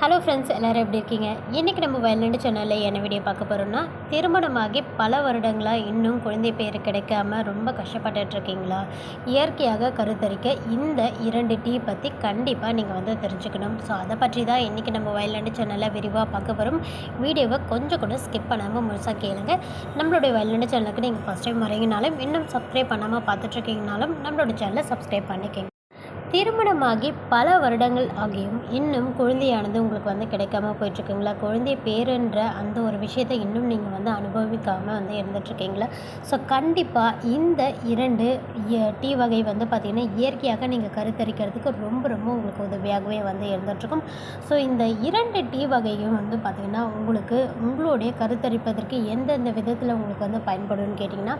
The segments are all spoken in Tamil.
ஹலோ ஃப்ரெண்ட்ஸ் எல்லோரும் எப்படி இருக்கீங்க? இன்றைக்கி நம்ம வயலண்டு சேனலில் என்ன வீடியோ பார்க்க போகிறோம்னா திருமணமாகி பல வருடங்களாக இன்னும் குழந்தை பேர் கிடைக்காம ரொம்ப கஷ்டப்பட்டுட்டு இருக்கீங்களா? இயற்கையாக கருத்தரிக்க இந்த இரண்டு டீ பற்றி கண்டிப்பாக நீங்கள் வந்து தெரிஞ்சுக்கணும். ஸோ அதை பற்றி தான் இன்றைக்கி நம்ம வயலண்டு சேனலில் விரிவாக பார்க்க போகிறோம் வீடியோவை கொஞ்சம் கூட ஸ்கிப் பண்ணாமல் முழுசாக கேளுங்க. நம்மளுடைய வயலண்டு சேனலுக்கு நீங்கள் ஃபஸ்ட் டைம் வரீங்கனாலும் இன்னும் சப்ஸ்கிரைப் பண்ணாமல் பார்த்துட்ருக்கீங்கனாலும் நம்மளோட சேனலை சப்ஸ்கிரைப் பண்ணிக்கங்க. திருமணமாகி பல வருடங்கள் ஆகியும் இன்னும் குழந்தையானது உங்களுக்கு வந்து கிடைக்காம போயிட்டுருக்குங்களா? குழந்தை பேருன்ற அந்த ஒரு விஷயத்தை இன்னும் நீங்கள் வந்து அனுபவிக்காமல் வந்து இருந்துட்டுருக்கீங்களா? ஸோ கண்டிப்பாக இந்த இரண்டு இய- டீ வகை வந்து பார்த்திங்கன்னா இயற்கையாக நீங்கள் கருத்தரிக்கிறதுக்கு ரொம்ப ரொம்ப உங்களுக்கு உதவியாகவே வந்து இருந்துகிட்ருக்கும் ஸோ இந்த இரண்டு டீ வகையும் வந்து பார்த்திங்கன்னா உங்களுக்கு உங்களுடைய கருத்தரிப்பதற்கு எந்தெந்த விதத்தில் உங்களுக்கு வந்து பயன்படும்னு கேட்டிங்கன்னா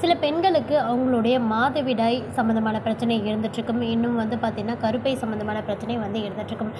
சில பெண்களுக்கு அவங்களுடைய மாதவிடாய் சம்மந்தமான பிரச்சனை இருந்துகிட்ருக்கும் இன்னும் வந்து பார்த்திங்கன்னா கருப்பை சம்மந்தமான பிரச்சனை வந்து இருந்துகிட்ருக்கும்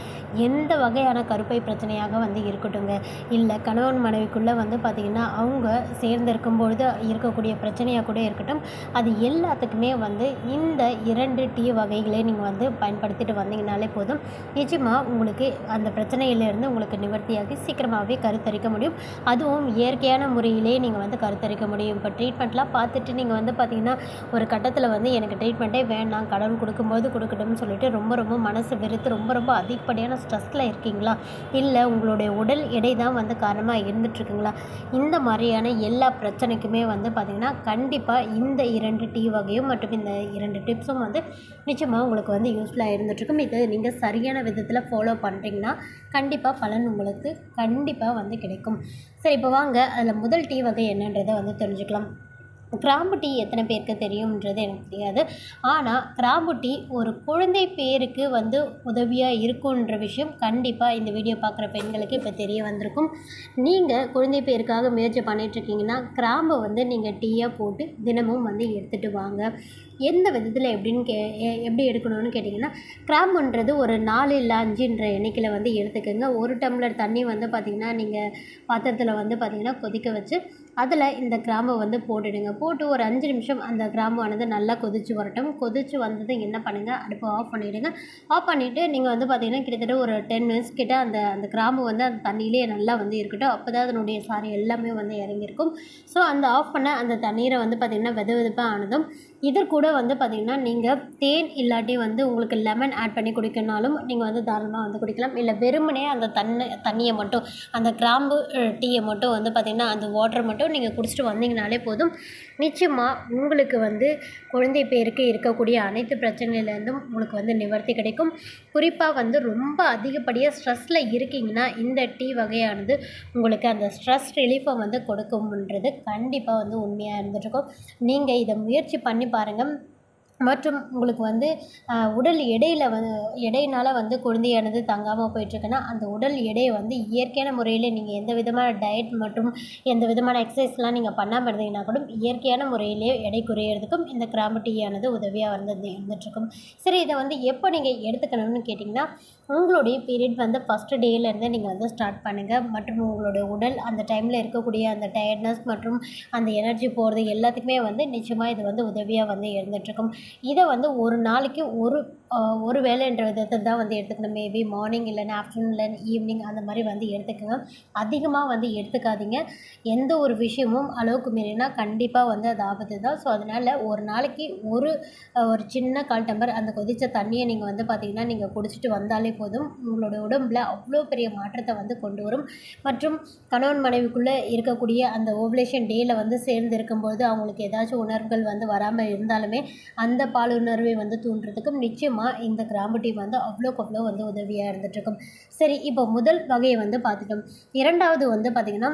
எந்த வகையான கருப்பை பிரச்சனையாக வந்து இருக்கட்டுங்க இல்லை கணவன் மனைவிக்குள்ளே வந்து பார்த்திங்கன்னா அவங்க சேர்ந்திருக்கும் பொழுது இருக்கக்கூடிய பிரச்சனையாக கூட இருக்கட்டும். அது எல்லாத்துக்குமே வந்து இந்த இரண்டு டீ வகைகளை நீங்கள் வந்து பயன்படுத்திட்டு வந்தீங்கனாலே போதும். நிச்சயமாக உங்களுக்கு அந்த பிரச்சனையிலேருந்து உங்களுக்கு நிவர்த்தியாகி சீக்கிரமாகவே கருத்தரிக்க முடியும். அதுவும் இயற்கையான முறையிலே நீங்கள் வந்து கருத்தரிக்க முடியும். இப்போ ட்ரீட்மெண்ட்லாம் பார்த்துட்டு நீங்கள் வந்து பார்த்தீங்கன்னா ஒரு கட்டத்தில் வந்து எனக்கு ட்ரீட்மெண்ட்டே வேண்டாம் கடன் கொடுக்கும்போது கொடுக்கட்டும்னு சொல்லிட்டு ரொம்ப ரொம்ப மனசு வெறுத்து ரொம்ப ரொம்ப அதிகப்படியான ஸ்ட்ரெஸ்ஸில் இருக்கீங்களா? இல்லை உங்களுடைய உடல் எடை தான் வந்து காரணமாக இருந்துட்டுருக்குங்களா? இந்த மாதிரியான எல்லா பிரச்சனைக்குமே வந்து பார்த்திங்கன்னா கண்டிப்பாக இந்த இரண்டு டீ வகையும் மற்றும் இந்த இரண்டு டிப்ஸும் வந்து நிச்சயமாக உங்களுக்கு வந்து யூஸ்ஃபுல்லாக இருந்துகிட்ருக்கும் இது நீங்கள் சரியான விதத்தில் ஃபாலோ பண்ணுறீங்கன்னா கண்டிப்பாக பலன் உங்களுக்கு கண்டிப்பாக வந்து கிடைக்கும். சரி இப்போ வாங்க. அதில் முதல் டீ வகை என்னன்றதை வந்து தெரிஞ்சுக்கலாம். கிராம்பு டீ எத்தனை பேருக்கு தெரியும்ன்றது எனக்கு தெரியாது. ஆனால் கிராம்பு டீ ஒரு குழந்தை பேருக்கு வந்து உதவியாக இருக்குன்ற விஷயம் கண்டிப்பாக இந்த வீடியோ பார்க்குற பெண்களுக்கு இப்போ தெரிய வந்திருக்கும். நீங்கள் குழந்தை பேருக்காக முயற்சி பண்ணிகிட்ருக்கீங்கன்னா கிராம்பை வந்து நீங்கள் டீயாக போட்டு தினமும் வந்து எடுத்துகிட்டு வாங்க. எந்த விதத்தில் எப்படின்னு கே எப்படி எடுக்கணும்னு கேட்டிங்கன்னா கிராம்புன்றது ஒரு நாலு இல்லை அஞ்சுன்ற எண்ணிக்கையில் வந்து எடுத்துக்கோங்க. ஒரு டம்ளர் தண்ணி வந்து பார்த்திங்கன்னா நீங்கள் பாத்திரத்தில் வந்து பார்த்திங்கன்னா கொதிக்க வச்சு அதில் இந்த கிராம்பை வந்து போட்டுடுங்க. போட்டு ஒரு அஞ்சு நிமிஷம் அந்த கிராம்பானது நல்லா கொதிச்சு வரட்டும். கொதிச்சு வந்தது என்ன பண்ணுங்கள் அடுப்பை ஆஃப் பண்ணிவிடுங்க ஆஃப் பண்ணிவிட்டு நீங்கள் வந்து பார்த்திங்கன்னா கிட்டத்தட்ட ஒரு டென் மினிட்ஸ் கிட்ட அந்த அந்த கிராம்பு வந்து அந்த தண்ணியிலே நல்லா வந்து இருக்கட்டும். அப்போ தான் அதனுடைய சாரி எல்லாமே வந்து இறங்கியிருக்கும். ஸோ அந்த ஆஃப் பண்ண அந்த தண்ணீரை வந்து பார்த்திங்கன்னா வெது வெதுப்பாக ஆனதும் இதற்கூட வந்து பார்த்திங்கன்னா நீங்கள் தேன் இல்லாட்டி வந்து உங்களுக்கு லெமன் ஆட் பண்ணி குடிக்கணும்னாலும் நீங்கள் வந்து தாராளமாக வந்து குடிக்கலாம். இல்லை வெறுமனே அந்த தண்ணி தண்ணியை மட்டும் அந்த கிராம்பு டீயை மட்டும் வந்து பார்த்திங்கன்னா அந்த வாட்டர் மட்டும் நீங்கள் குடிச்சிட்டு வந்தீங்கனாலே போதும். நிச்சயமாக உங்களுக்கு வந்து குழந்தை பேருக்கு இருக்கக்கூடிய அனைத்து பிரச்சனையிலேருந்தும் உங்களுக்கு வந்து நிவர்த்தி கிடைக்கும். குறிப்பாக வந்து ரொம்ப அதிகப்படியாக ஸ்ட்ரெஸ்ஸில் இருக்கீங்கன்னா இந்த டீ வகையானது உங்களுக்கு அந்த ஸ்ட்ரெஸ் ரிலீஃபை வந்து கொடுக்கும்ன்றது கண்டிப்பாக வந்து உண்மையாக இருந்துகிட்ருக்கும் நீங்கள் இதை முயற்சி பண்ணி பாருங்கள் மற்றும் உங்களுக்கு வந்து உடல் எடையில் வந்து எடையினால் வந்து குழந்தையானது தங்காமல் போயிட்டுருக்குன்னா அந்த உடல் எடையை வந்து இயற்கையான முறையில் நீங்கள் எந்த விதமான டயட் மற்றும் எந்த விதமான எக்ஸசைஸ்லாம் நீங்கள் பண்ணாமல் இருந்தீங்கன்னா கூட இயற்கையான முறையிலே எடை குறையிறதுக்கும் இந்த கிராம்பு டீயானது உதவியாக வந்து இருந்துகிட்ருக்கும் சரி இதை வந்து எப்போ நீங்கள் எடுத்துக்கணும்னு கேட்டிங்கன்னா உங்களுடைய பீரியட் வந்து ஃபஸ்ட்டு டேலேருந்தே நீங்கள் வந்து ஸ்டார்ட் பண்ணுங்கள் மற்றும் உங்களுடைய உடல் அந்த டைமில் இருக்கக்கூடிய அந்த டயர்ட்னஸ் மற்றும் அந்த எனர்ஜி போகிறது எல்லாத்துக்குமே வந்து நிச்சயமாக இது வந்து உதவியாக வந்து இருந்துகிட்ருக்கும் இதை வந்து ஒரு நாளைக்கு ஒரு ஒரு வேலைன்ற விதத்தில் தான் வந்து எடுத்துக்கணும். மேபி மார்னிங் இல்லைன்னா ஆஃப்டர்நூன் இல்லைன்னா ஈவினிங் அந்த மாதிரி வந்து எடுத்துக்கோங்க. அதிகமாக வந்து எடுத்துக்காதீங்க. எந்த ஒரு விஷயமும் அளவுக்கு மீறினா கண்டிப்பாக வந்து அது ஆபத்து தான். ஸோ அதனால் ஒரு நாளைக்கு ஒரு ஒரு சின்ன கால் டம்பர் அந்த கொதித்த தண்ணியை நீங்கள் வந்து பார்த்திங்கன்னா நீங்கள் குடிச்சிட்டு வந்தாலே போதும். உங்களோட உடம்புல அவ்வளோ பெரிய மாற்றத்தை வந்து கொண்டு வரும். மற்றும் கணவன் மனைவிக்குள்ளே இருக்கக்கூடிய அந்த ஓவலேஷன் டேயில் வந்து சேர்ந்து இருக்கும்போது அவங்களுக்கு ஏதாச்சும் உணர்வுகள் வந்து வராமல் இருந்தாலுமே அந்த பாலுணர்வை வந்து தூண்டுறதுக்கும் நிச்சயமாக இந்த கிராம்பு டீ வந்து அவ்வளோக்கு அவ்வளோ வந்து உதவியாக இருந்துகிட்ருக்கும் சரி இப்போ முதல் வகையை வந்து பார்த்துட்டோம். இரண்டாவது வந்து பார்த்திங்கன்னா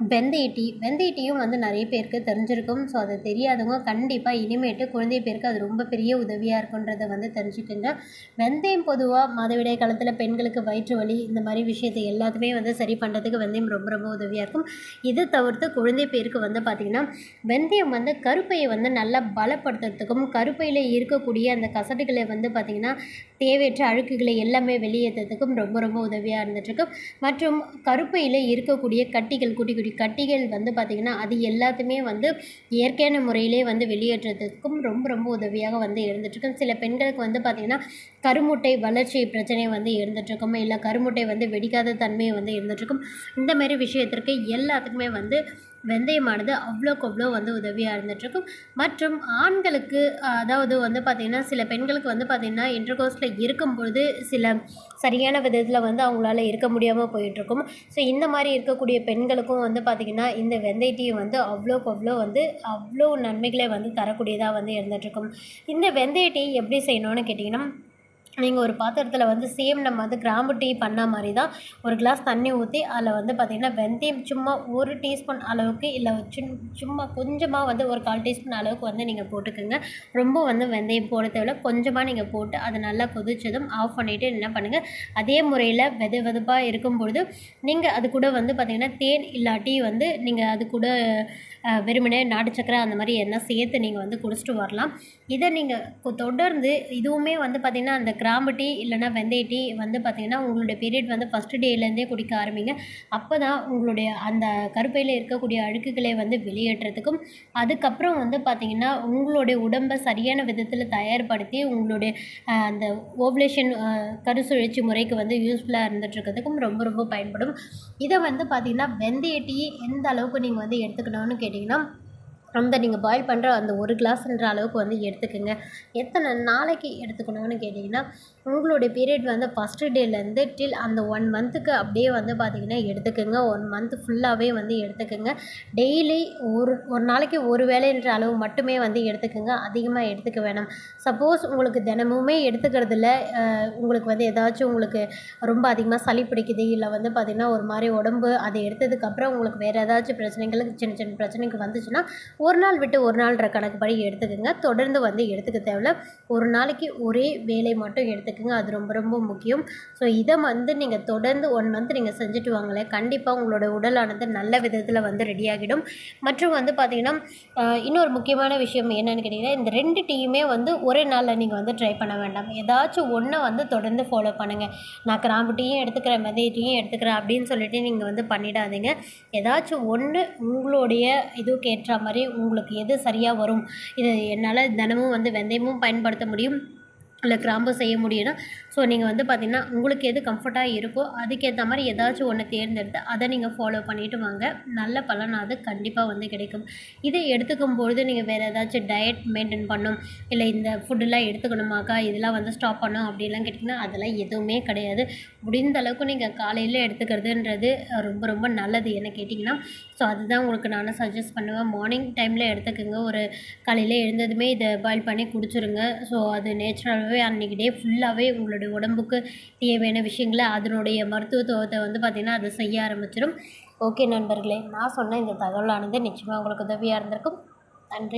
வெந்தய டீ வெந்தய டீயும் வந்து நிறைய பேருக்கு தெரிஞ்சிருக்கும். ஸோ அது தெரியாதவங்க கண்டிப்பாக இனிமேட்டு குழந்தை பேருக்கு அது ரொம்ப பெரிய உதவியாக இருக்குன்றதை வந்து தெரிஞ்சுக்கோங்க. வெந்தயம் பொதுவாக மாதவிடாய் காலத்தில் பெண்களுக்கு வயிற்று வலி இந்த மாதிரி விஷயத்தை எல்லாத்துமே வந்து சரி பண்ணுறதுக்கு வெந்தயம் ரொம்ப ரொம்ப உதவியாக இருக்கும். இது தவிர்த்து குழந்தை பேருக்கு வந்து பார்த்திங்கன்னா வெந்தயம் வந்து கருப்பையை வந்து நல்லா பலப்படுத்துறதுக்கும் கருப்பையில் இருக்கக்கூடிய அந்த கசடுகளை வந்து பார்த்திங்கன்னா தேவையற்ற அழுக்குகளை எல்லாமே வெளியேற்றுறதுக்கும் ரொம்ப ரொம்ப உதவியாக இருந்துகிட்ருக்கும் மற்றும் கருப்பையில் இருக்கக்கூடிய கட்டிகள் குட்டி குட்டி கட்டிகள் வந்து பார்த்திங்கன்னா அது எல்லாத்தையுமே வந்து இயற்கையான முறையிலே வந்து வெளியேற்றுறதுக்கும் ரொம்ப ரொம்ப உதவியாக வந்து இருந்துகிட்ருக்கும் சில பெண்களுக்கு வந்து பார்த்திங்கன்னா கருமுட்டை வளர்ச்சி பிரச்சனை வந்து இருந்துகிட்ருக்கும் இல்லை கருமுட்டை வந்து வெடிக்காத தன்மை வந்து இருந்துகிட்ருக்கும் இந்தமாரி விஷயத்திற்கு எல்லாத்துக்குமே வந்து வெந்தயமானது அவ்வளோக்கு அவ்வளோ வந்து உதவியாக இருந்துகிட்ருக்கும் மற்றும் ஆண்களுக்கு அதாவது வந்து பார்த்திங்கன்னா சில பெண்களுக்கு வந்து பார்த்திங்கன்னா இன்டர்கோர்ஸில் இருக்கும்பொழுது சில சரியான விதத்தில் வந்து அவங்களால இருக்க முடியாமல் போயிட்டுருக்கும். ஸோ இந்த மாதிரி இருக்கக்கூடிய பெண்களுக்கும் வந்து பார்த்திங்கன்னா இந்த வெந்தய டீ வந்து அவ்வளோக்கு அவ்வளோ வந்து அவ்வளோ நன்மைகளை வந்து தரக்கூடியதாக வந்து இருந்துகிட்ருக்கும் இந்த வெந்தய டீ எப்படி செய்யணும்னு கேட்டிங்கன்னா நீங்கள் ஒரு பாத்திரத்தில் வந்து சேம் நம்ம வந்து கிராம்பு டீ பண்ண மாதிரி தான் ஒரு கிளாஸ் தண்ணி ஊற்றி அதில் வந்து பார்த்திங்கன்னா வெந்தயம் சும்மா ஒரு டீஸ்பூன் அளவுக்கு இல்லை சும் சும்மா கொஞ்சமாக வந்து ஒரு கால் டீஸ்பூன் அளவுக்கு வந்து நீங்கள் போட்டுக்கோங்க. ரொம்ப வந்து வெந்தயம் போட தேவையில்ல. கொஞ்சமாக நீங்கள் போட்டு அதை நல்லா கொதிச்சதும் ஆஃப் பண்ணிவிட்டு என்ன பண்ணுங்கள் அதே முறையில் வெது வெதுப்பாக இருக்கும் பொழுது நீங்கள் அது கூட வந்து பார்த்திங்கன்னா தேன் இல்லாட்டி வந்து நீங்கள் அது கூட வெறுமனே நாட்டு சக்கரை அந்த மாதிரி எதனா சேர்த்து நீங்கள் வந்து குடிச்சிட்டு வரலாம். இதை நீங்கள் தொடர்ந்து இதுவுமே வந்து பார்த்திங்கன்னா அந்த கிராம்பு டீ இல்லைனா வெந்தய டீ வந்து பார்த்திங்கன்னா உங்களுடைய பீரியட் வந்து ஃபஸ்ட்டு டேலேருந்தே குடிக்க ஆரம்பிங்க. அப்போ தான் உங்களுடைய அந்த கருப்பையில் இருக்கக்கூடிய அழுக்குகளை வந்து வெளியேற்றத்துக்கும் அதுக்கப்புறம் வந்து பார்த்திங்கன்னா உங்களுடைய உடம்பை சரியான விதத்தில் தயார்படுத்தி உங்களுடைய அந்த ஓவலேஷன் கருசுழற்சி முறைக்கு வந்து யூஸ்ஃபுல்லாக இருந்துகிட்ருக்கிறதுக்கும் ரொம்ப ரொம்ப பயன்படும். இதை வந்து பார்த்திங்கன்னா வெந்தய டீ எந்த அளவுக்கு நீங்கள் வந்து எடுத்துக்கணும்னு கேட்டிங்கன்னா அந்த நீங்கள் பாயில் பண்ணுற அந்த ஒரு கிளாஸ்ன்ற அளவுக்கு வந்து எடுத்துக்கோங்க. எத்தனை நாளைக்கு எடுத்துக்கணும்னு கேட்டிங்கன்னா உங்களுடைய பீரியட் வந்து ஃபஸ்ட்டு டேலேருந்து டில் அந்த ஒன் மந்த்துக்கு அப்படியே வந்து பார்த்திங்கன்னா எடுத்துக்கோங்க. ஒன் மந்த் ஃபுல்லாகவே வந்து எடுத்துக்கோங்க. டெய்லி ஒரு ஒரு நாளைக்கு ஒரு வேலைன்ற அளவு மட்டுமே வந்து எடுத்துக்கோங்க. அதிகமாக எடுத்துக்க வேணாம். சப்போஸ் உங்களுக்கு தினமுமே எடுத்துக்கிறதுல உங்களுக்கு வந்து ஏதாச்சும் உங்களுக்கு ரொம்ப அதிகமாக சளி பிடிக்குது இல்லை வந்து பார்த்திங்கன்னா ஒரு மாதிரி உடம்பு அதை எடுத்ததுக்கப்புறம் உங்களுக்கு வேறு ஏதாச்சும் பிரச்சனைகளுக்கு சின்ன சின்ன பிரச்சனைக்கு வந்துச்சுன்னா ஒரு நாள் விட்டு ஒரு நாள்ன்ற கணக்குப்படி எடுத்துக்கோங்க. தொடர்ந்து வந்து எடுத்துக்க தேவையில்ல. ஒரு நாளைக்கு ஒரே வேலை மட்டும் எடுத்துக்கோங்க. அது ரொம்ப ரொம்ப முக்கியம். ஸோ இதை வந்து நீங்கள் தொடர்ந்து ஒன் மந்த் நீங்கள் செஞ்சுட்டு வாங்களேன். கண்டிப்பாக உங்களோட உடலானது நல்ல விதத்தில் வந்து ரெடியாகிடும் மற்றும் வந்து பார்த்திங்கன்னா இன்னொரு முக்கியமான விஷயம் என்னென்னு கேட்டிங்கன்னா இந்த ரெண்டு டீயுமே வந்து ஒரே நாளில் நீங்கள் வந்து ட்ரை பண்ண வேண்டாம். ஏதாச்சும் ஒன்றை வந்து தொடர்ந்து ஃபாலோ பண்ணுங்கள் நான் கிராம்பு டீயும் எடுத்துக்கிறேன் மெதை டீயும் எடுத்துக்கிறேன் அப்படின்னு சொல்லிட்டு நீங்கள் வந்து பண்ணிடாதீங்க. ஏதாச்சும் ஒன்று உங்களுடைய இதுக்கு ஏற்ற மாதிரி உங்களுக்கு எது சரியாக வரும்? இது என்னால் தினமும் வந்து வெந்தயமும் பயன்படுத்த முடியும். இல்லை கிராம்பு செய்ய முடியும்னா ஸோ நீங்கள் வந்து பார்த்திங்கன்னா உங்களுக்கு எது கம்ஃபர்ட்டாக இருக்கோ அதுக்கேற்ற மாதிரி ஏதாச்சும் ஒன்று தேர்ந்தெடுத்து அதை நீங்கள் ஃபாலோ பண்ணிவிட்டு வாங்க. நல்ல பலன் அது கண்டிப்பாக வந்து கிடைக்கும். இதை எடுத்துக்கும் பொழுது நீங்கள் வேறு ஏதாச்சும் டயட் மெயின்டைன் பண்ணும் இல்லை இந்த ஃபுட்டெல்லாம் எடுத்துக்கணுமாக்கா இதெல்லாம் வந்து ஸ்டாப் பண்ணும் அப்படிலாம் கேட்டிங்கன்னா அதெல்லாம் எதுவுமே கிடையாது. முடிந்த அளவுக்கு நீங்கள் காலையில் எடுத்துக்கிறதுன்றது ரொம்ப ரொம்ப நல்லது என்ன கேட்டிங்கன்னா ஸோ அதுதான் உங்களுக்கு நான் சஜஸ்ட் பண்ணுவேன். மார்னிங் டைமில் எடுத்துக்கோங்க. ஒரு காலையில் எழுந்ததுமே இதை பாயில் பண்ணி குடிச்சிருங்க. ஸோ அது நேச்சுரலாகவே அன்றைக்கி டே ஃபுல்லாகவே உங்களுடைய உடம்புக்கு தேவையான விஷயங்களை அதனுடைய மருத்துவத்துவத்தை வந்து பார்த்திங்கன்னா அதை செய்ய ஆரம்பிச்சிடும் ஓகே நண்பர்களே நான் சொன்ன இந்த தகவலானது நிச்சயமாக உங்களுக்கு உதவியாக இருந்திருக்கும். நன்றி.